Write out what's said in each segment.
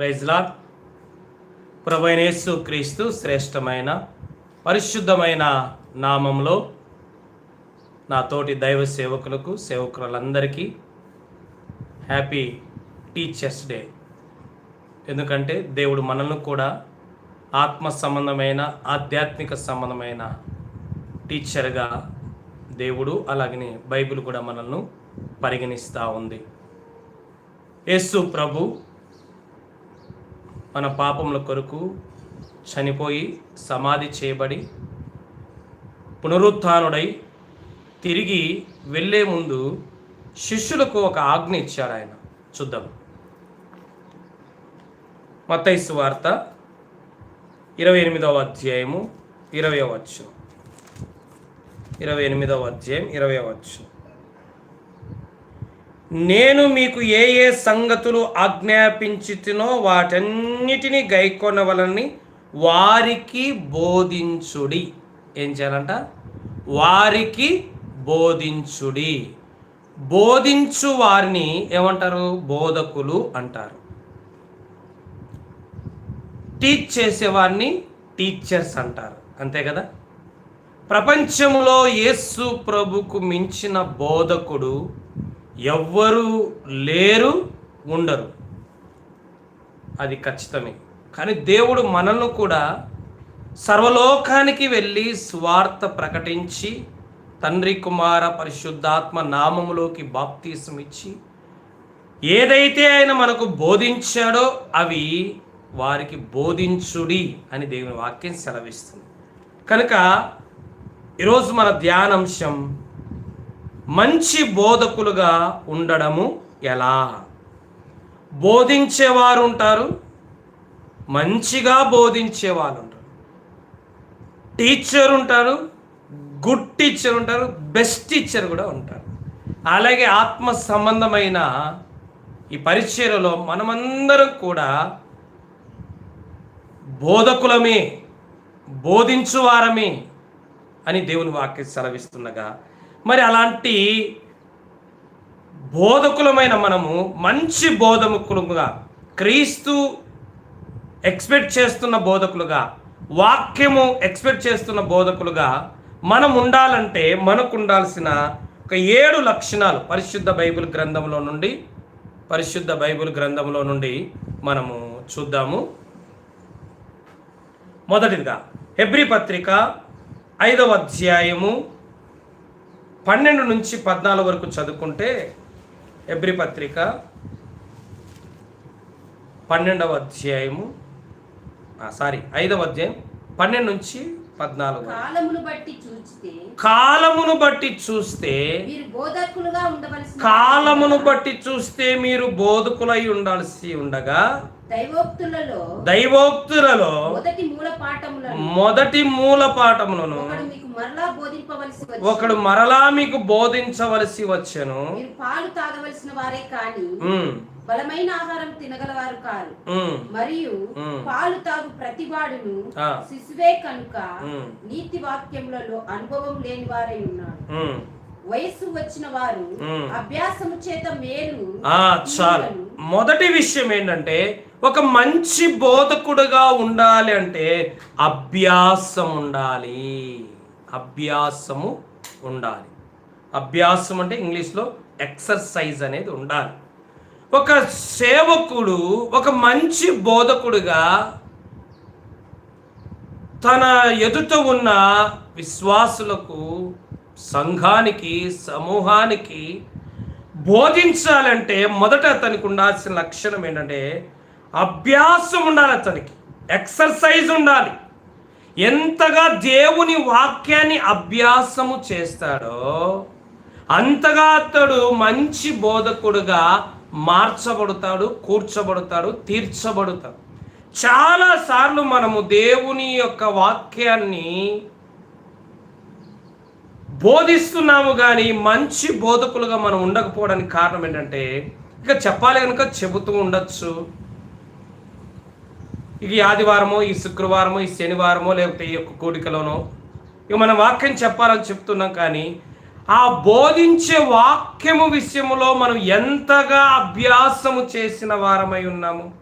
ప్రైజ్లా ప్రభైనేసు క్రీస్తు శ్రేష్టమైన పరిశుద్ధమైన నామంలో నా తోటి దైవ సేవకులకు సేవకులందరికీ హ్యాపీ టీచర్స్ డే. ఎందుకంటే దేవుడు మనల్ని కూడా ఆత్మ సంబంధమైన ఆధ్యాత్మిక సంబంధమైన టీచర్గా దేవుడు అలాగనే బైబిల్ కూడా మనల్ని పరిగణిస్తూ ఉంది. యేసు ప్రభు మన పాపముల కొరకు చనిపోయి సమాధి చేయబడి పునరుత్డై తిరిగి వెళ్ళే ముందు శిష్యులకు ఒక ఆజ్ఞ ఇచ్చారు ఆయన. చూద్దాం. మతైసు వార్త ఇరవై ఎనిమిదవ అధ్యాయము ఇరవై వచ్చు ఇరవై ఎనిమిదవ అధ్యాయం ఇరవై వచ్చు నేను మీకు ఏ ఏ సంగతులు ఆజ్ఞాపించుతునో వాటన్నిటినీ గైకొనవలని వారికి బోధించుడి. ఏం చేయాలంట? వారికి బోధించుడి. బోధించు వారిని ఏమంటారు? బోధకులు అంటారు. టీచ్ చేసేవారిని టీచర్స్ అంటారు. అంతే కదా? ప్రపంచంలో యేసు ప్రభుకు మించిన బోధకుడు ఎవ్వరు లేరు ఉండరు. అది ఖచ్చితమే. కానీ దేవుడు మనల్ని కూడా సర్వలోకానికి వెళ్ళి స్వార్థ ప్రకటించి తండ్రి కుమార పరిశుద్ధాత్మ నామములోకి బాప్తీసం ఇచ్చి ఏదైతే ఆయన మనకు బోధించాడో అవి వారికి బోధించుడి అని దేవుని వాక్యం సెలవిస్తుంది. కనుక ఈరోజు మన ధ్యానాంశం మంచి బోధకులుగా ఉండడము ఎలా? బోధించేవారు ఉంటారు మంచిగా బోధించేవాళ్ళు ఉంటారు టీచర్ ఉంటారు గుడ్ టీచర్ ఉంటారు బెస్ట్ టీచర్ కూడా ఉంటారు. అలాగే ఆత్మ సంబంధమైన ఈ పరిచయలో మనమందరం కూడా బోధకులమే బోధించువారమే అని దేవుని వాక్య సెలవిస్తుండగా మరి అలాంటి బోధకులమైన మనము మంచి బోధకులుగా క్రీస్తు ఎక్స్పెక్ట్ చేస్తున్న బోధకులుగా వాక్యము ఎక్స్పెక్ట్ చేస్తున్న బోధకులుగా మనం ఉండాలంటే మనకు ఉండాల్సిన ఒక ఏడు లక్షణాలు పరిశుద్ధ బైబిల్ గ్రంథంలో నుండి పరిశుద్ధ బైబిల్ గ్రంథంలో నుండి మనము చూద్దాము. మొదటిదిగా హెబ్రి పత్రిక ఐదవ అధ్యాయము పన్నెండు నుంచి పద్నాలుగు వరకు చదువుకుంటే ఎబ్రి పత్రిక పన్నెండవ అధ్యాయము సారీ ఐదవ అధ్యాయం పన్నెండు నుంచి పద్నాలుగు కాలమును బట్టి చూస్తే కాలమును బట్టి చూస్తే కాలమును బట్టి చూస్తే మీరు బోధకులై ఉండాల్సి ఉండగా దైవోక్తులలో దైవోక్తులలో మొదటి మూల పాఠములను మొదటి మూల పాఠములను ఒకడు మీకు మరలా మీకు బోధించవలసి వచ్చెను మీరు పాలు తాగవలసిన వారే కాని బలమైన ఆహారం తినగలవారు కారు ఉమ్, మరియు. పాలు తాగు ప్రతివాడును. శిశువే కనుక. నీతి వాక్యములలో అనుభవం లేని వారై ఉన్నారు. వయస్సు వచ్చిన వారు. అభ్యాసము చేత మేలు చాలు మొదటి విషయం ఏంటంటే ఒక మంచి బోధకుడుగా ఉండాలి అంటే అభ్యాసం ఉండాలి. అభ్యాసము ఉండాలి. అభ్యాసం అంటే ఇంగ్లీష్లో ఎక్సర్సైజ్ అనేది ఉండాలి. ఒక సేవకుడు ఒక మంచి బోధకుడుగా తన ఎదుట ఉన్న విశ్వాసులకు సంఘానికి సమూహానికి బోధించాలంటే మొదట అతనికి ఉండాల్సిన లక్షణం ఏంటంటే అభ్యాసం ఉండాలి అతనికి. ఎక్సర్సైజ్ ఉండాలి. ఎంతగా దేవుని వాక్యాన్ని అభ్యాసము చేస్తాడో అంతగా అతడు మంచి బోధకుడుగా మార్చబడతాడు కూర్చబడతాడు తీర్చబడతాడు. చాలాసార్లు మనము దేవుని యొక్క వాక్యాన్ని బోధిస్తున్నాము కానీ మంచి బోధకులుగా మనం ఉండకపోవడానికి కారణం ఏంటంటే ఇక చెప్పాలి కనుక చెబుతూ ఉండొచ్చు. ఇక ఆదివారమో ఈ శుక్రవారమో ఈ శనివారమో లేకపోతే ఈ యొక్క కోడికలోనో ఇక మన వాక్యం చెప్పాలని చెప్తున్నాం కానీ ఆ బోధించే వాక్యము విషయంలో మనం ఎంతగా అభ్యాసము చేసిన వారమై ఉన్నాము?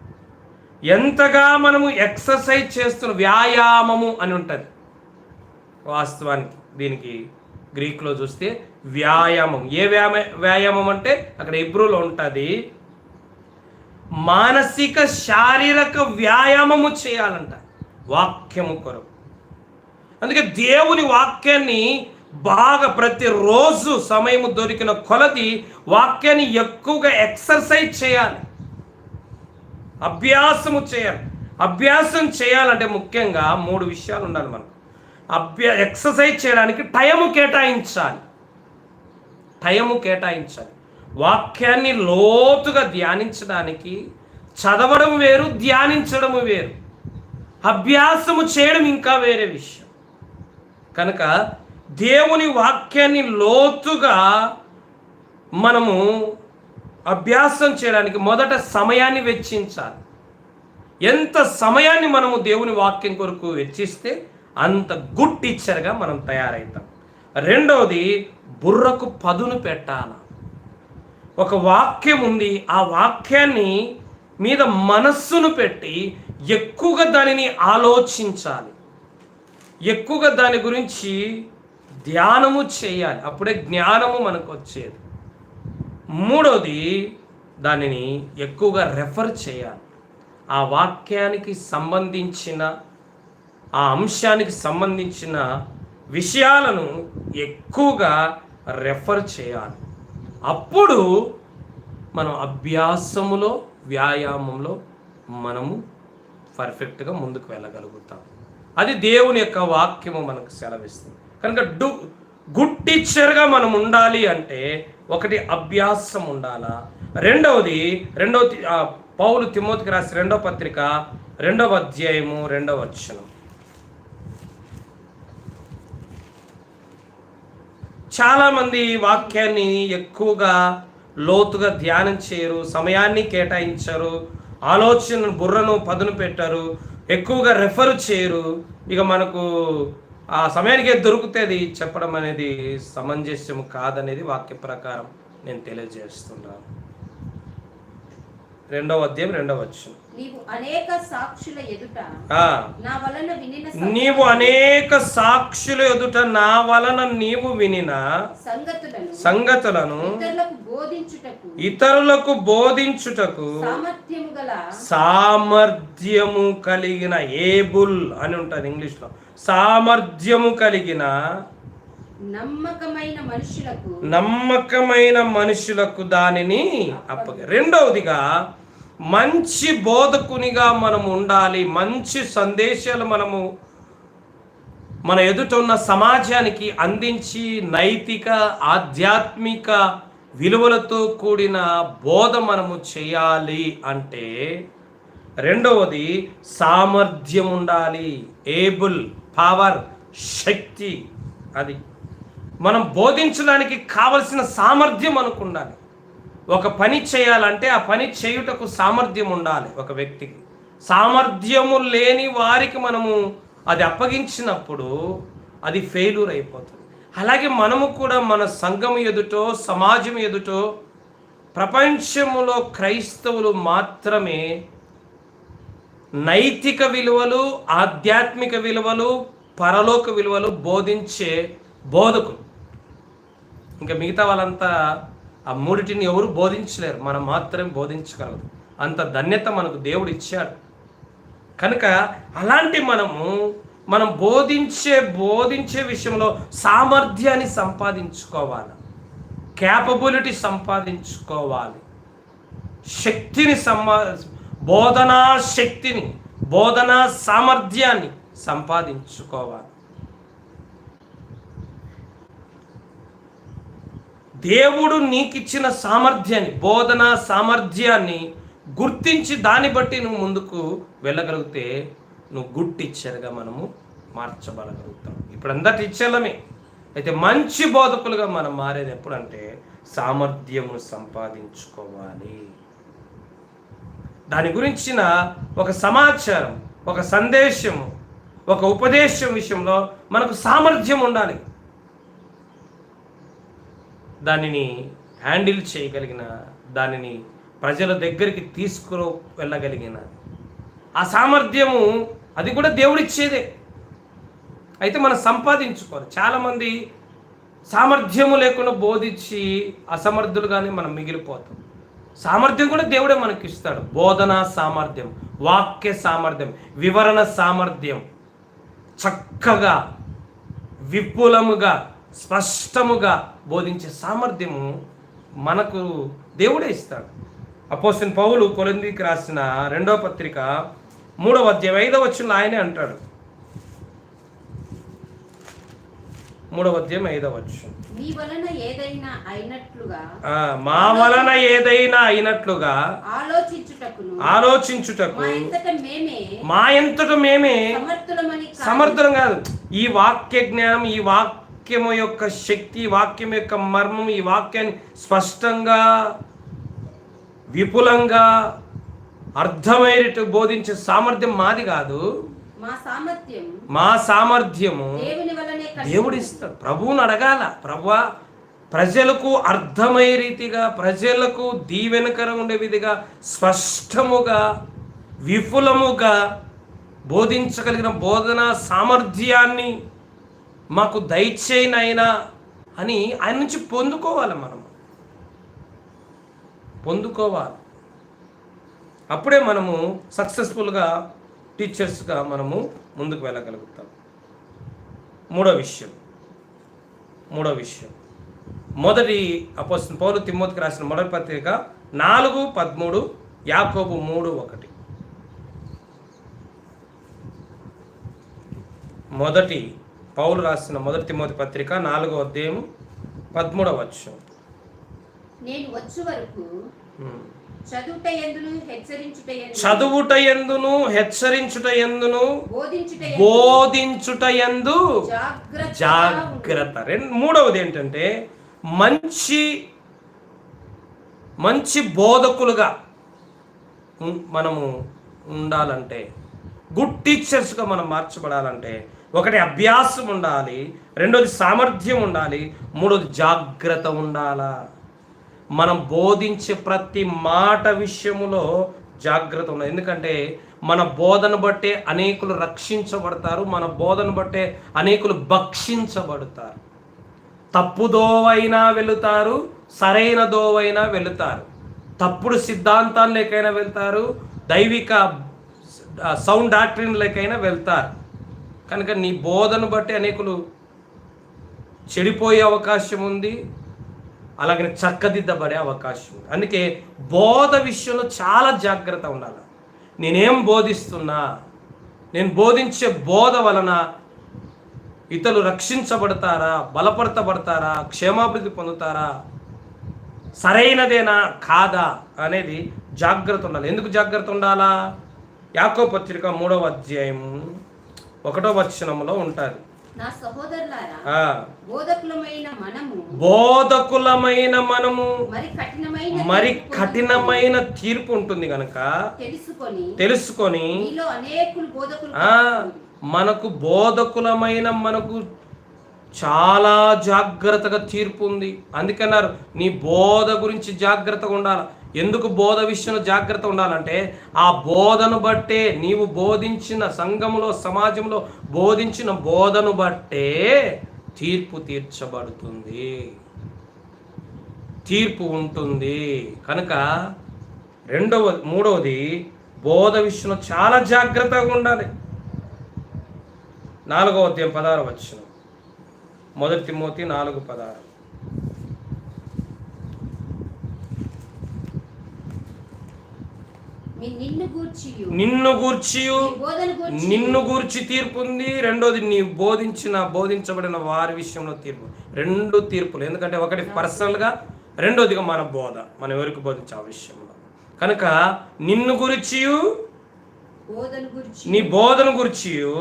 ఎంతగా మనము ఎక్సర్సైజ్ చేస్తున్న వ్యాయామము అని ఉంటుంది. వాస్తవానికి దీనికి గ్రీక్లో చూస్తే వ్యాయామం. ఏ వ్యాయామ వ్యాయామం అంటే అక్కడ ఇబ్రూలో ఉంటుంది మానసిక శారీరక వ్యాయామము చేయాలంట. వాక్యము కొరకు. అందుకే దేవుని వాక్యాన్ని బాగా ప్రతిరోజు సమయం దొరికిన కొలది వాక్యాన్ని ఎక్కువగా ఎక్సర్సైజ్ చేయాలి. అభ్యాసము చేయాలి. అభ్యాసం చేయాలంటే ముఖ్యంగా మూడు విషయాలు ఉండాలి మనకు. అభ్యా ఎక్సర్సైజ్ చేయడానికి టైము కేటాయించాలి. టైము కేటాయించాలి. వాక్యాన్ని లోతుగా ధ్యానించడానికి చదవడం వేరు ధ్యానించడం వేరు. అభ్యాసము చేయడం ఇంకా వేరే విషయం. కనుక దేవుని వాక్యాన్ని లోతుగా మనము అభ్యాసం చేయడానికి మొదట సమయాన్ని వెచ్చించాలి. ఎంత సమయాన్ని మనము దేవుని వాక్యం కొరకు వెచ్చిస్తే అంత గుడ్ టీచర్గా మనం తయారవుతాం రెండవది బుర్రకు పదును పెట్టాల? ఒక వాక్యం ఉంది. ఆ వాక్యాన్ని మీద మనస్సును పెట్టి ఎక్కువగా దానిని ఆలోచించాలి. ఎక్కువగా దాని గురించి ధ్యానము చేయాలి. అప్పుడే జ్ఞానము మనకు వచ్చేది మూడవది దానిని ఎక్కువగా రెఫర్ చేయాలి. ఆ వాక్యానికి సంబంధించిన ఆ అంశానికి సంబంధించిన విషయాలను ఎక్కువగా రెఫర్ చేయాలి. అప్పుడు మనం అభ్యాసములో వ్యాయామంలో మనము పర్ఫెక్ట్గా ముందుకు వెళ్ళగలుగుతాం. అది దేవుని యొక్క వాక్యము మనకు సెలవిస్తుంది. కనుక డు గుడ్ టీచర్గా మనం ఉండాలి అంటే ఒకటి అభ్యాసం ఉండాలా? రెండవది రెండవ పౌలు తిమోతికి రాసి రెండవ పత్రిక రెండవ అధ్యాయము రెండవ వచనం. చాలామంది వాక్యాన్ని ఎక్కువగా లోతుగా ధ్యానం చేయరు సమయాన్ని కేటాయించరు ఆలోచన బుర్రను పదును పెట్టరు ఎక్కువగా రెఫర్ చేయరు. ఇక మనకు ఆ సమయానికి ఏది చెప్పడం అనేది సమంజస్యం కాదనేది వాక్య ప్రకారం నేను తెలియజేస్తున్నాను. రెండవ అధ్యాయం రెండవ వచ్చం నీవు అనేక సాక్షుల ఎదుట నా వలన వినిన నీవు అనేక సాక్షుల ఎదుట నా వలన నీవు వినిన సంగతులను సంగతులను ఇతరులకు బోధించుటకు ఇతరులకు బోధించుటకు సామర్థ్యము గల సామర్థ్యము కలిగిన ఏబుల్ అని ఉంటుంది ఇంగ్లీష్లో. సామర్థ్యము కలిగిన నమ్మకమైన మనుషులకు నమ్మకమైన మనుషులకు దానిని అప్పగ రెండవదిగా మంచి బోధకునిగా మనం ఉండాలి మంచి సందేశాలు మనము మన ఎదుట ఉన్న సమాజానికి అందించి నైతిక ఆధ్యాత్మిక విలువలతో కూడిన బోధ మనము చేయాలి అంటే రెండవది సామర్థ్యం ఉండాలి ఏబుల్ పవర్ శక్తి. అది మనం బోధించడానికి కావలసిన సామర్థ్యం మనకు ఉండాలి. ఒక పని చేయాలంటే ఆ పని చేయుటకు సామర్థ్యం ఉండాలి ఒక వ్యక్తికి. సామర్థ్యము లేని వారికి మనము అది అప్పగించినప్పుడు అది ఫెయిల్యూర్ అయిపోతుంది. అలాగే మనము కూడా మన సంఘం ఎదుటో సమాజం ఎదుటో ప్రపంచములో క్రైస్తవులు మాత్రమే నైతిక విలువలు ఆధ్యాత్మిక విలువలు పరలోక విలువలు బోధించే బోధకులు. ఇంకా మిగతా వాళ్ళంతా ఆ మూడిటిని ఎవరు బోధించలేరు. మనం మాత్రమే బోధించగలదు. అంత ధన్యత మనకు దేవుడు ఇచ్చాడు. కనుక అలాంటి మనము మనం బోధించే బోధించే విషయంలో సామర్థ్యాన్ని సంపాదించుకోవాలి. క్యాపబిలిటీ సంపాదించుకోవాలి. శక్తిని సంపా బోధనా శక్తిని బోధనా సామర్థ్యాన్ని సంపాదించుకోవాలి. దేవుడు నీకిచ్చిన సామర్థ్యాన్ని బోధన సామర్థ్యాన్ని గుర్తించి దాన్ని బట్టి నువ్వు ముందుకు వెళ్ళగలిగితే నువ్వు గుడ్ టీచర్గా మనము మార్చబడగలుగుతాం. ఇప్పుడు అందరు టీచర్లమే అయితే మంచి బోధకులుగా మనం మారేది ఎప్పుడంటే సామర్థ్యమును సంపాదించుకోవాలి. దాని గురించిన ఒక సమాచారం ఒక సందేశము ఒక ఉపదేశం విషయంలో మనకు సామర్థ్యం ఉండాలి. దానిని హ్యాండిల్ చేయగలిగిన దానిని ప్రజల దగ్గరికి తీసుకుని వెళ్ళగలిగిన. ఆ సామర్థ్యము అది కూడా దేవుడిచ్చేదే. అయితే మనం సంపాదించుకోవాలి. చాలామంది సామర్థ్యము లేకుండా బోధించి అసమర్థులుగానే మనం మిగిలిపోతాం. సామర్థ్యం కూడా దేవుడే మనకి ఇస్తాడు బోధన సామర్థ్యం వాక్య సామర్థ్యం వివరణ సామర్థ్యం. చక్కగా విపులముగా స్పష్టముగా బోధించే సామర్థ్యము మనకు దేవుడే ఇస్తాడు. అపోసిన పౌలు కొలందికి రాసిన రెండవ పత్రిక మూడవ అధ్యాయం ఐదవ వచ్చిన ఆయనే అంటాడు. మూడవ అధ్యాయం ఐదవ వచ్చిన మీ వలన ఏదైనా అయినట్లుగా ఆలోచించుటకు మా ఎంతట మేమే సమర్థులమని కాదు. ఈ వాక్య జ్ఞానం ఈ వాక్యము యొక్క శక్తి వాక్యం యొక్క మర్మం ఈ వాక్యాన్ని స్పష్టంగా విపులంగా అర్థమయ్యేటట్టు బోధించే సామర్థ్యం మాది కాదు. మా సామర్థ్యం మా సామర్థ్యము దేవుని వలనే కలిగి దేవుడు ఇస్తాడు ప్రభువుని అడగాల. ప్రభువా ప్రజలకు అర్థమయ్యే రీతిగా ప్రజలకు దీవెనకరం ఉండే విధిగా స్పష్టముగా విపులముగా బోధించగలిగిన బోధన సామర్థ్యాన్ని మాకు దయచేయనైనా అని ఆయన నుంచి పొందుకోవాలి మనం పొందుకోవాలి. అప్పుడే మనము సక్సెస్ఫుల్గా టీచర్స్గా మనము ముందుకు వెళ్ళగలుగుతాం. మూడో విషయం. మూడో విషయం. మొదటి అపోసిన పౌరు తిమ్మతికి రాసిన మొదటి పత్రిక నాలుగు పదమూడు యాకోబు మూడు ఒకటి. మొదటి పౌలు రాసిన మొదటి తిమ్మోతి పత్రిక నాలుగో అధ్యాయం పదమూడవ వచ్చు నేను వచ్చు వరకు చదువుట ఎందును హెచ్చరించుట ఎందును? బోధించుట ఎందు జాగ్రత్త. రెండు మూడవది ఏంటంటే మంచి మంచి బోధకులుగా మనము ఉండాలంటే గుడ్ టీచర్స్గా మనం మార్చబడాలంటే ఒకటి అభ్యాసం ఉండాలి రెండోది సామర్థ్యం ఉండాలి మూడోది జాగ్రత్త ఉండాలా. మనం బోధించే ప్రతి మాట విషయంలో జాగ్రత్త ఉండాలి. ఎందుకంటే మన బోధన బట్టే అనేకులు రక్షించబడతారు మన బోధన బట్టే అనేకులు భక్షించబడతారు. తప్పుదోవైనా వెళుతారు సరైన దోవైనా వెళుతారు. తప్పుడు సిద్ధాంతాలకైనా వెళ్తారు దైవిక సౌండ్ డాక్టరీన్లకైనా వెళ్తారు. కనుక నీ బోధను బట్టి అనేకులు చెడిపోయే అవకాశం ఉంది అలాగనే చక్కదిద్దబడే అవకాశం ఉంది. అందుకే బోధ విషయంలో చాలా జాగ్రత్త ఉండాలి. నేనేం బోధిస్తున్నా నేను బోధించే బోధ వలన ఇతరులు రక్షించబడతారా బలపడతబడతారా క్షేమాభివృద్ధి పొందుతారా సరైనదేనా కాదా అనేది జాగ్రత్త ఉండాలి. ఎందుకు జాగ్రత్త ఉండాలా? యాకో పత్రిక మూడవ అధ్యాయం ఒకటో వచనంలో ఆ, బోధకులమైన మనము మరి కఠినమైన తీర్పు ఉంటుంది కనుక తెలుసుకొని మనకు బోధకులమైన మనకు చాలా జాగ్రత్తగా తీర్పు ఉంది. అందుకన్నారు నీ బోధ గురించి జాగ్రత్తగా ఉండాలి? ఎందుకు బోధ విషయంలో జాగ్రత్త ఉండాలంటే ఆ బోధను బట్టే నీవు బోధించిన సంఘములో సమాజంలో బోధించిన బోధను బట్టే తీర్పు తీర్చబడుతుంది. తీర్పు ఉంటుంది. కనుక రెండవ మూడవది బోధ విషయంలో చాలా జాగ్రత్తగా ఉండాలి. నాలుగవ అధ్యాయం పదహారు వచ్చిన మొదటి తిమ్మోతి నాలుగు పదహారు నిన్ను గూర్చియు. నిన్ను గూర్చి నిన్ను గూర్చి తీర్పు ఉంది రెండోది నీ బోధించిన బోధించబడిన వారి విషయంలో తీర్పు. రెండు తీర్పులు. ఎందుకంటే ఒకటి పర్సనల్గా రెండోదిగా మన బోధ. మనం ఎవరికి బోధించే ఆ విషయంలో? కనుక నిన్ను గురిచియు. నీ బోధన గురిచియు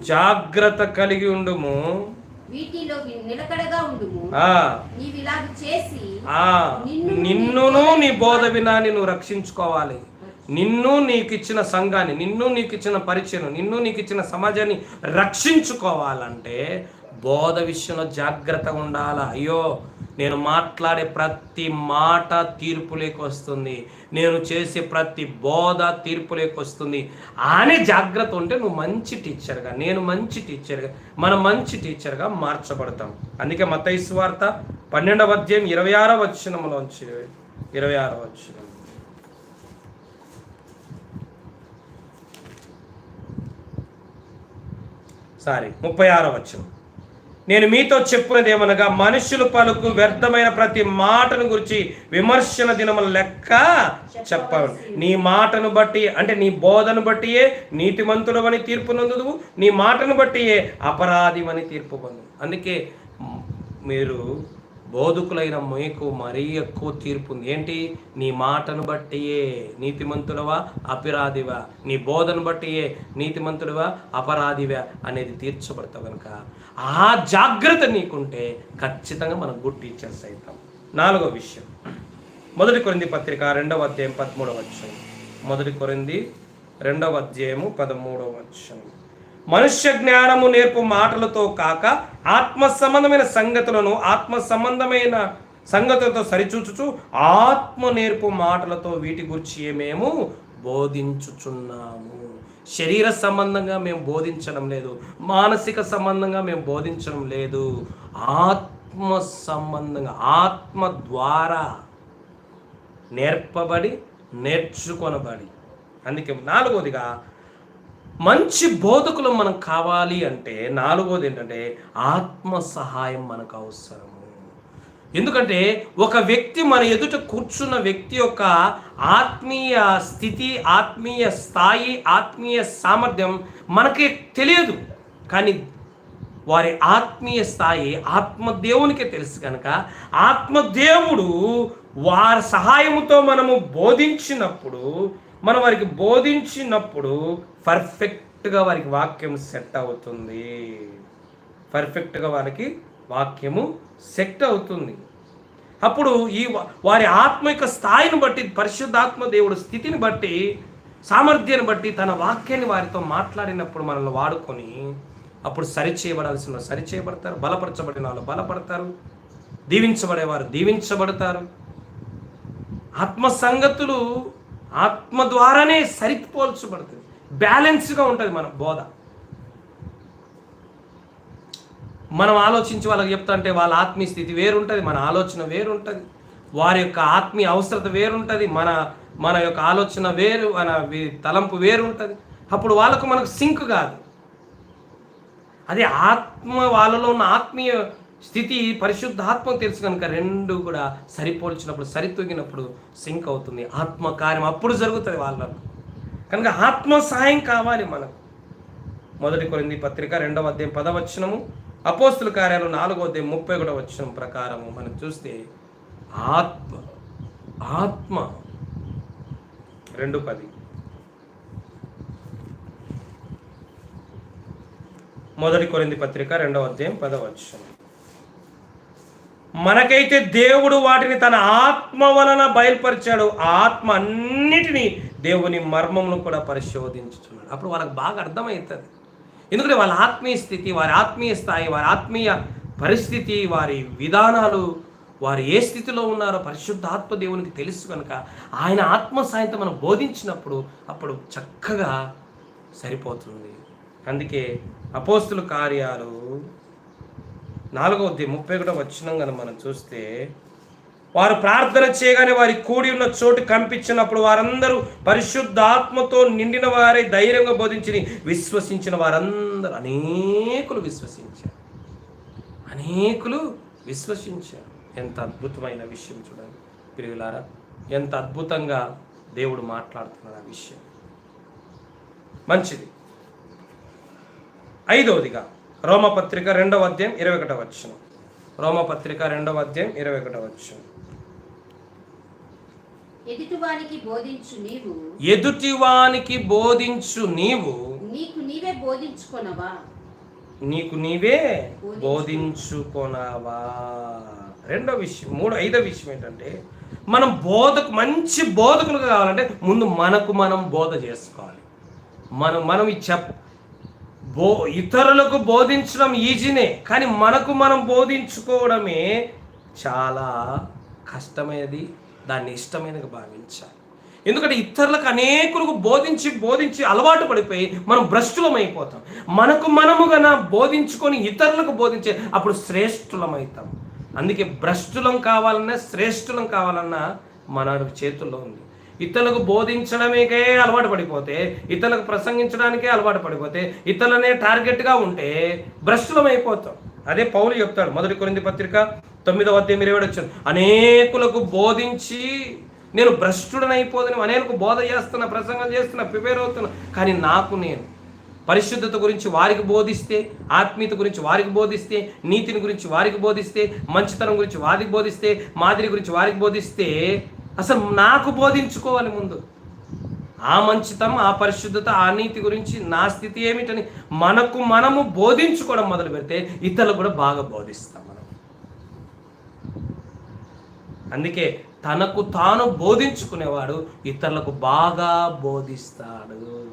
జాగ్రత్త కలిగి ఉండుము. వీటిలో నిలకడగా ఉండుము. చేసి ఆ. నిన్నును నీ బోధ వినాన్ని నువ్వు రక్షించుకోవాలి. నిన్ను నీకు ఇచ్చిన సంఘాన్ని నిన్ను నీకు ఇచ్చిన పరిచయం నిన్ను నీకు ఇచ్చిన సమాజాన్ని రక్షించుకోవాలంటే బోధ విషయంలో జాగ్రత్తగా ఉండాలా? అయ్యో నేను మాట్లాడే ప్రతి మాట తీర్పులోకి వస్తుంది. నేను చేసే ప్రతి బోధ తీర్పులోకి వస్తుంది. అనే జాగ్రత్త ఉంటే నువ్వు మంచి టీచర్గా నేను మంచి టీచర్గా మనం మంచి టీచర్గా మార్చబడతాం. అందుకే మతైసు వార్త పన్నెండవ అధ్యాయం ఇరవై ఆరో వచ్చినములోంచి ఇరవై ఆరో వచ్చిన సారీ ముప్పై ఆరో వచ్చినం నేను మీతో చెప్పినది ఏమనగా మనుషులు పలుకు వ్యర్థమైన ప్రతి మాటను గురించి విమర్శన దినముల లెక్క చెప్పాలి నీ మాటను బట్టి అంటే నీ బోధను బట్టియే నీతిమంతుడవని తీర్పు నందుదువు. నీ మాటను బట్టియే అపరాధివని తీర్పు పొందు అందుకే మీరు బోధకులైన మీకు మరీ ఎక్కువ తీర్పు ఉంది. ఏంటి? నీ మాటను బట్టియే నీతిమంతుడవా? అపరాధివా? నీ బోధను బట్టియే నీతిమంతుడివా? అపరాధివా? అనేది తీర్చబడతావు కనుక ఆ జాగ్రత్త నీకుంటే ఖచ్చితంగా మనం గుడ్ టీచర్స్ అవుతాం. నాలుగో విషయం. మొదటి కొరింది పత్రిక రెండవ అధ్యాయం పదమూడవ వచ్చం మొదటి కొరింది రెండవ అధ్యాయము పదమూడవ వచ్చం మనుష్య జ్ఞానము నేర్పు మాటలతో కాక ఆత్మ సంబంధమైన సంగతులను ఆత్మ సంబంధమైన సంగతులతో సరిచూచుచు ఆత్మ నేర్పు మాటలతో వీటి గురించి మేము బోధించుచున్నాము. శరీర సంబంధంగా మేము బోధించడం లేదు. మానసిక సంబంధంగా మేము బోధించడం లేదు. ఆత్మ సంబంధంగా ఆత్మ ద్వారా నేర్పబడి నేర్చుకొనబడి. అందుకే నాలుగోదిగా మంచి బోధకులు మనం కావాలి అంటే నాలుగోది ఏంటంటే ఆత్మ సహాయం మనకు అవసరము. ఎందుకంటే ఒక వ్యక్తి మన ఎదుట కూర్చున్న వ్యక్తి యొక్క ఆత్మీయ స్థితి ఆత్మీయ స్థాయి ఆత్మీయ సామర్థ్యం మనకి తెలియదు. కానీ వారి ఆత్మీయ స్థాయి ఆత్మదేవునికి తెలుసు కనుక ఆత్మదేవుడు వారి సహాయముతో మనము బోధించినప్పుడు మనం వారికి బోధించినప్పుడు పర్ఫెక్ట్గా వారికి వాక్యం సెట్ అవుతుంది. పర్ఫెక్ట్గా వారికి వాక్యము సెట్ అవుతుంది. అప్పుడు ఈ వారి ఆత్మ యొక్క స్థాయిని బట్టి పరిశుద్ధాత్మ దేవుడు స్థితిని బట్టి సామర్థ్యాన్ని బట్టి తన వాక్యాన్ని వారితో మాట్లాడినప్పుడు మనల్ని వాడుకొని అప్పుడు సరిచేయబడాల్సిన సరిచేయబడతారు బలపరచబడిన వాళ్ళు బలపడతారు దీవించబడేవారు దీవించబడతారు. ఆత్మ సంగతులు ఆత్మ ద్వారానే సరిపోల్చబడుతుంది బ్యాలెన్స్గా ఉంటుంది మన బోధ. మనం ఆలోచించి వాళ్ళకి చెప్తా అంటే వాళ్ళ ఆత్మీయ స్థితి వేరుంటుంది మన ఆలోచన వేరుంటుంది వారి యొక్క ఆత్మీయ అవసరత వేరుంటుంది మన మన యొక్క ఆలోచన వేరు మన తలంపు వేరుంటుంది. అప్పుడు వాళ్ళకు మనకు సింక్ కాదు. అదే ఆత్మ వాళ్ళలో ఉన్న ఆత్మీయ స్థితి పరిశుద్ధ ఆత్మ తెలుసు కనుక రెండు కూడా సరిపోల్చినప్పుడు సరితూగినప్పుడు సింక్ అవుతుంది. ఆత్మ కార్యం అప్పుడు జరుగుతుంది వాళ్ళకు. కనుక ఆత్మ సహాయం కావాలి మనకు. మొదటి కొరింది పత్రిక రెండవ అధ్యాయం పదవచనము. అపోస్తుల కార్యాలు నాలుగో అధ్యాయం ముప్పై ఒకటో వచనం ప్రకారము మనం చూస్తే ఆత్మ ఆత్మ. రెండు పది. మొదటి కొరింది పత్రిక రెండవ అధ్యాయం పదవచనం మనకైతే దేవుడు వాటిని తన ఆత్మ వలన బయలుపరిచాడు. ఆత్మ అన్నిటినీ దేవుని మర్మమును కూడా పరిశోధించుచున్నాడు. అప్పుడు వాళ్ళకి బాగా అర్థమవుతుంది. ఎందుకంటే వాళ్ళ ఆత్మీయ స్థితి వారి ఆత్మీయ స్థాయి వారి ఆత్మీయ పరిస్థితి వారి విధానాలు వారు ఏ స్థితిలో ఉన్నారో పరిశుద్ధాత్మ దేవునికి తెలుసు కనుక ఆయన ఆత్మ సాయంతో మనం బోధించినప్పుడు అప్పుడు చక్కగా సరిపోతుంది. అందుకే అపోస్తుల కార్యాలు నాలుగవది ముప్పై కూడా వచ్చినాం మనం చూస్తే వారు ప్రార్థన చేయగానే వారి కూడి ఉన్న చోటు కంపించినప్పుడు వారందరూ పరిశుద్ధ ఆత్మతో నిండిన వారే ధైర్యంగా బోధించి విశ్వసించిన వారందరూ అనేకులు విశ్వసించారు. అనేకులు విశ్వసించారు. ఎంత అద్భుతమైన విషయం చూడండి పిరుగులారా ఎంత అద్భుతంగా దేవుడు మాట్లాడుతున్నారు ఆ విషయం. మంచిది. ఐదవదిగా రోమపత్రిక రెండవ అధ్యాయం ఇరవై ఒకటవ వచ్చిన రోమపత్రిక రెండవ అధ్యాయం ఇరవై ఒకటవ వచ్చిన ఎదుటివానికి బోధించు నీవు. ఎదుటివానికి బోధించు నీవు. నీకు నీవే బోధించుకొనవా? నీకు నీవే బోధించుకొనవా? రెండో విషయం మూడో ఐదో విషయం ఏంటంటే మనం బోధకు మంచి బోధకులు కావాలంటే ముందు మనకు మనం బోధ చేసుకోవాలి. మనం మనం చెప్ బో ఇతరులకు బోధించడం ఈజీనే కానీ మనకు మనం బోధించుకోవడమే చాలా కష్టమైనది. దాన్ని ఇష్టమైనది భావించాలి. ఎందుకంటే ఇతరులకు అనేకులకు బోధించి బోధించి అలవాటు పడిపోయి మనం భ్రష్టులం అయిపోతాం మనకు మనముగా బోధించుకొని ఇతరులకు బోధించే అప్పుడు శ్రేష్ఠులమవుతాం అందుకే భ్రష్టులం కావాలన్నా శ్రేష్ఠులం కావాలన్నా మన చేతుల్లో ఉంది. ఇతరులకు బోధించడమేకే అలవాటు పడిపోతే ఇతరులకు ప్రసంగించడానికే అలవాటు పడిపోతే ఇతరులనే టార్గెట్గా ఉంటే భ్రష్టులం అయిపోతాం అదే పౌలు చెప్తాడు మొదటి కొరింది పత్రిక తొమ్మిదవ అధ్యాయం ఇరవై ఏడు వచ్చాను అనేకులకు బోధించి నేను భ్రష్టుడనైపోదని అనేకులకు బోధ చేస్తున్నా ప్రసంగం చేస్తున్నా ప్రిపేర్ అవుతున్నా. కానీ నాకు నేను పరిశుద్ధత గురించి వారికి బోధిస్తే ఆత్మీయత గురించి వారికి బోధిస్తే నీతిని గురించి వారికి బోధిస్తే మంచితనం గురించి వారికి బోధిస్తే మాదిరి గురించి వారికి బోధిస్తే అసలు నాకు బోధించుకోవాలి ముందు. ఆ మంచితనం ఆ పరిశుద్ధత ఆ నీతి గురించి నా స్థితి ఏమిటని మనకు మనము బోధించుకోవడం మొదలు పెడితే ఇతరులు కూడా బాగా బోధిస్తాం అందుకే తనకు తాను బోధించుకునేవాడు ఇతరులకు బాగా బోధిస్తాడు.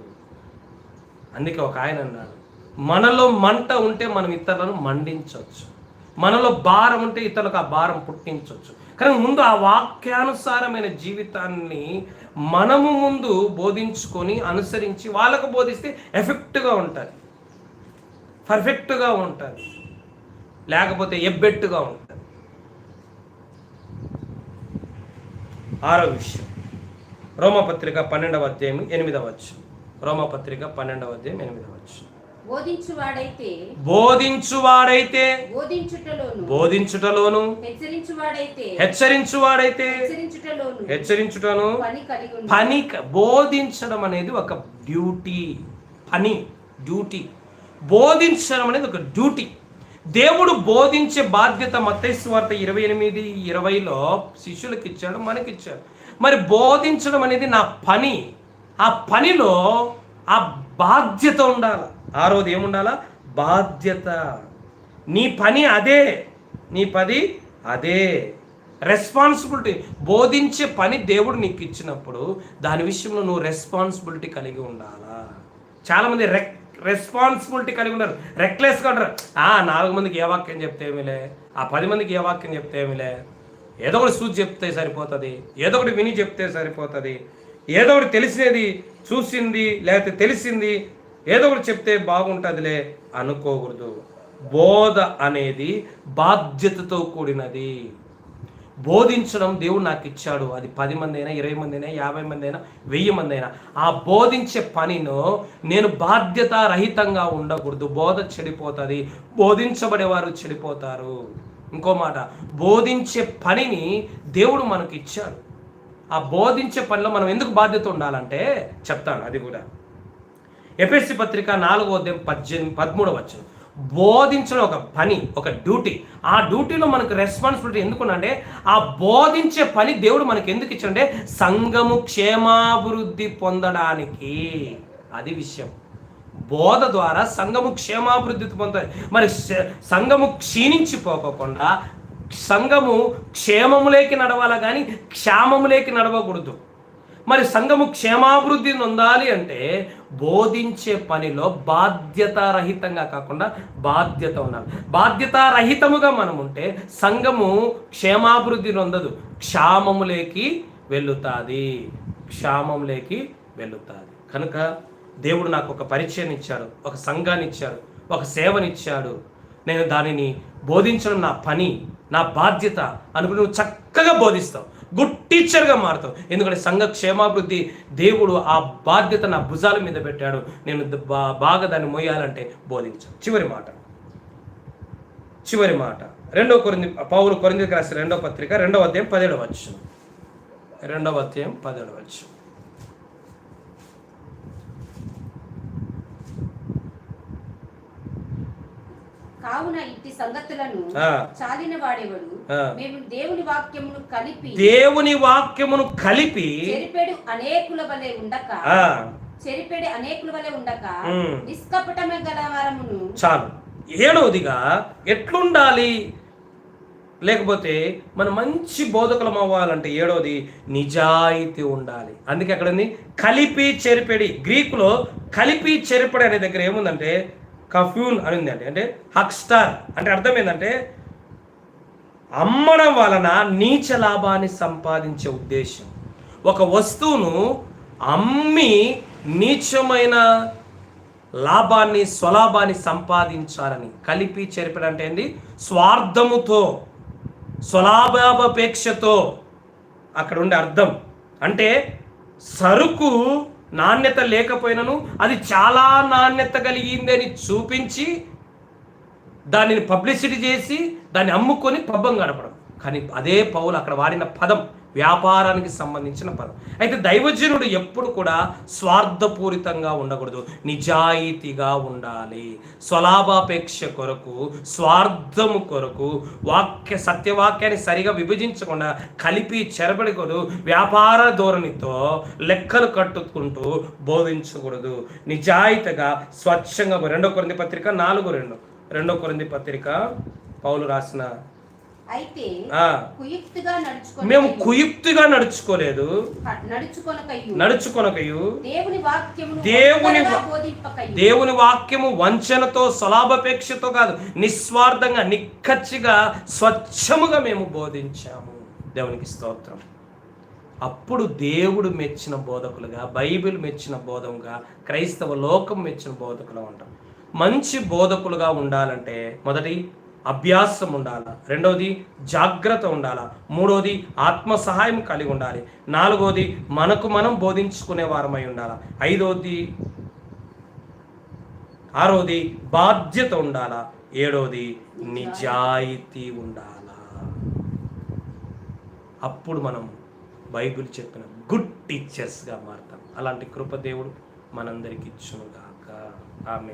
అందుకే ఒక ఆయన అన్నాడు మనలో మంట ఉంటే మనం ఇతరులను మండించవచ్చు. మనలో భారం ఉంటే ఇతరులకు ఆ భారం పుట్టించవచ్చు. కానీ ముందు ఆ వాక్యానుసారమైన జీవితాన్ని మనము ముందు బోధించుకొని అనుసరించి వాళ్ళకు బోధిస్తే ఎఫెక్ట్గా ఉంటుంది. పర్ఫెక్ట్గా ఉంటుంది. లేకపోతే ఎబ్బెట్టుగా ఉంటుంది. ఆరో విషయం. రోమపత్రిక పన్నెండవ అధ్యాయం ఎనిమిదవ వచ్చు రోమపత్రిక పన్నెండవ అధ్యాయం ఎనిమిదవ వచ్చు బోధించువాడైతే బోధించువాడైతే బోధించుటలోను బోధించుటలోను హెచ్చరించువాడైతే హెచ్చరించువాడైతే హెచ్చరించుటలోను హెచ్చరించుటను పని బోధించడం అనేది ఒక డ్యూటీ పని డ్యూటీ. బోధించడం అనేది ఒక డ్యూటీ. దేవుడు బోధించే బాధ్యత మత్తైస్వార్త ఇరవై ఎనిమిది ఇరవైలో శిష్యులకు ఇచ్చాడు మనకి ఇచ్చాడు మరి బోధించడం అనేది నా పని. ఆ పనిలో ఆ బాధ్యత ఉండాలి. ఆ రోజు ఏముండాలా? బాధ్యత. నీ పని అదే. నీ పది అదే. రెస్పాన్సిబిలిటీ బోధించే పని దేవుడు నీకు ఇచ్చినప్పుడు దాని విషయంలో నువ్వు రెస్పాన్సిబిలిటీ కలిగి ఉండాలా? చాలామంది రెక్ రెస్పాన్సిబిలిటీ కలిగి ఉన్నారు రెక్లెస్గా ఉంటారు ఆ నాలుగు మందికి ఏ వాక్యం చెప్తే ఏమిలే? ఆ పది మందికి ఏ వాక్యం చెప్తే ఏమిలే? ఏదో ఒకటి చూసి చెప్తే సరిపోతుంది. ఏదో ఒకటి విని చెప్తే సరిపోతుంది. ఏదో ఒకటి తెలిసినది చూసింది లేకపోతే తెలిసింది ఏదో ఒకటి చెప్తే బాగుంటుందిలే అనుకోకూడదు. బోధ అనేది బాధ్యతతో కూడినది. బోధించడం దేవుడు నాకు ఇచ్చాడు. అది పది మంది అయినా ఇరవై మంది అయినా యాభై మంది అయినా వెయ్యి మంది అయినా ఆ బోధించే పనిను నేను బాధ్యత రహితంగా ఉండకూడదు. బోధ చెడిపోతుంది. బోధించబడేవారు చెడిపోతారు. ఇంకో మాట బోధించే పనిని దేవుడు మనకి ఇచ్చాడు. ఆ బోధించే పనిలో మనం ఎందుకు బాధ్యత ఉండాలంటే చెప్తాను అది కూడా. ఎపిఎస్సి పత్రిక నాలుగో అధ్యాయం పద్దెనిమిది పదమూడవ వచ్చిన బోధించడం ఒక పని ఒక డ్యూటీ. ఆ డ్యూటీలో మనకు రెస్పాన్సిబిలిటీ ఎందుకునంటే ఆ బోధించే పని దేవుడు మనకి ఎందుకు ఇచ్చాడంటే సంఘము క్షేమాభివృద్ధి పొందడానికి. అది విషయం. బోధ ద్వారా సంఘము క్షేమాభివృద్ధి పొందుతుంది మరి సంఘము క్షీణించిపోకుండా సంఘము క్షేమములేకి నడవాలా కానీ క్షామములేకి నడవకూడదు. మరి సంఘము క్షేమాభివృద్ధి నొందాలి అంటే బోధించే పనిలో బాధ్యతారహితంగా కాకుండా బాధ్యత ఉండాలి. బాధ్యతారహితముగా మనం ఉంటే సంఘము క్షేమాభివృద్ధి నొందదు. క్షామములేకి వెళుతుంది క్షామంలోకి వెళుతుంది కనుక దేవుడు నాకు ఒక పరిచయం ఇచ్చాడు ఒక సంఘాన్ని ఇచ్చాడు ఒక సేవనిచ్చాడు. నేను దానిని బోధించడం నా పని నా బాధ్యత అనుకుని నువ్వు చక్కగా బోధిస్తావు. గుడ్ టీచర్గా మారుతావు. ఎందుకంటే సంఘ క్షేమాభివృద్ధి దేవుడు ఆ బాధ్యత నా భుజాల మీద పెట్టాడు. నేను బా- బాగా దాన్ని మోయాలంటే బోధించాను చివరి మాట. చివరి మాట. రెండవ కొరింది పౌరు కొరింది రాసిన రెండవ పత్రిక రెండవ అధ్యాయం పదిహేడవ రెండవ అధ్యాయం పదిహేడవ కావున ఇట్టి సంగతులను. చాలిన వాడేవాడు. మేము దేవుని వాక్యమును కలిపి దేవుని వాక్యమును కలిపి చెరిపెడు అనేకుల వలె ఉండక చెరిపెడి అనేకుల వలె ఉండక. నిష్కపటమే గల వారమును చాలు. ఏడవదిగా ఎట్లుండాలి? లేకపోతే మనం మంచి బోధకులం అవ్వాలంటే ఏడవది నిజాయితీ ఉండాలి. అందుకే అక్కడ ఉంది కలిపి చెరిపెడి. గ్రీకులో కలిపి చెరిపెడి అనే దగ్గర ఏముందంటే కఫ్యూన్ అని ఉందండి. అంటే అంటే హక్ స్టార్. అంటే అర్థం ఏంటంటే అమ్మడం వలన నీచ లాభాన్ని సంపాదించే ఉద్దేశం. ఒక వస్తువును అమ్మి నీచమైన లాభాన్ని స్వలాభాన్ని సంపాదించాలని కలిపి చెరిపడం అంటే స్వార్థముతో స్వలాభాపేక్షతో అక్కడ ఉండే అర్థం. అంటే సరుకు నాణ్యత లేకపోయినను అది చాలా నాణ్యత కలిగిందని చూపించి దానిని పబ్లిసిటీ చేసి దాన్ని అమ్ముకొని పబ్బం గడపడం కానీ అదే పౌలు అక్కడ వాడిన పదం. వ్యాపారానికి సంబంధించిన పదం. అయితే దైవజనుడు ఎప్పుడు కూడా స్వార్థపూరితంగా ఉండకూడదు. నిజాయితీగా ఉండాలి. స్వలాభాపేక్ష కొరకు స్వార్థము కొరకు వాక్య సత్యవాక్యాన్ని సరిగా విభజించకుండా కలిపి చెరబడకూడదు వ్యాపార ధోరణితో లెక్కలు కట్టుకుంటూ బోధించకూడదు. నిజాయితీగా స్వచ్ఛంగా రెండో కొరింది పత్రిక నాలుగు రెండు. రెండో కొరింది పత్రిక పౌలు రాసిన అయితే కుయుక్తిగా మేము కుయుక్తిగా నడుచుకోలేదు. నడుచుకొనకయు. నడుచుకొనకయు. దేవుని దేవుని వాక్యము వంచనతో స్వలాభాపేక్షతో కాదు నిస్వార్థంగా నిక్కచ్చిగా స్వచ్ఛముగా మేము బోధించాము. దేవునికి స్తోత్రం. అప్పుడు దేవుడు మెచ్చిన బోధకులుగా బైబిల్ మెచ్చిన బోధంగా క్రైస్తవ లోకం మెచ్చిన బోధకులు ఉంటాం మంచి బోధకులుగా ఉండాలంటే మొదటి అభ్యాసం ఉండాలి? రెండవది జాగ్రత్త ఉండాలి? మూడవది ఆత్మ సహాయం కలిగి ఉండాలి. నాలుగవది మనకు మనం బోధించుకునే వారమై ఉండాలి? ఐదవది ఆరోది బాధ్యత ఉండాల? ఏడవది నిజాయితీ ఉండాల? అప్పుడు మనం బైబిల్ చెప్పిన గుడ్ టీచర్స్గా మారుతాం. అలాంటి కృపదేవుడు మనందరికి ఇచ్చునుగాక. ఆమె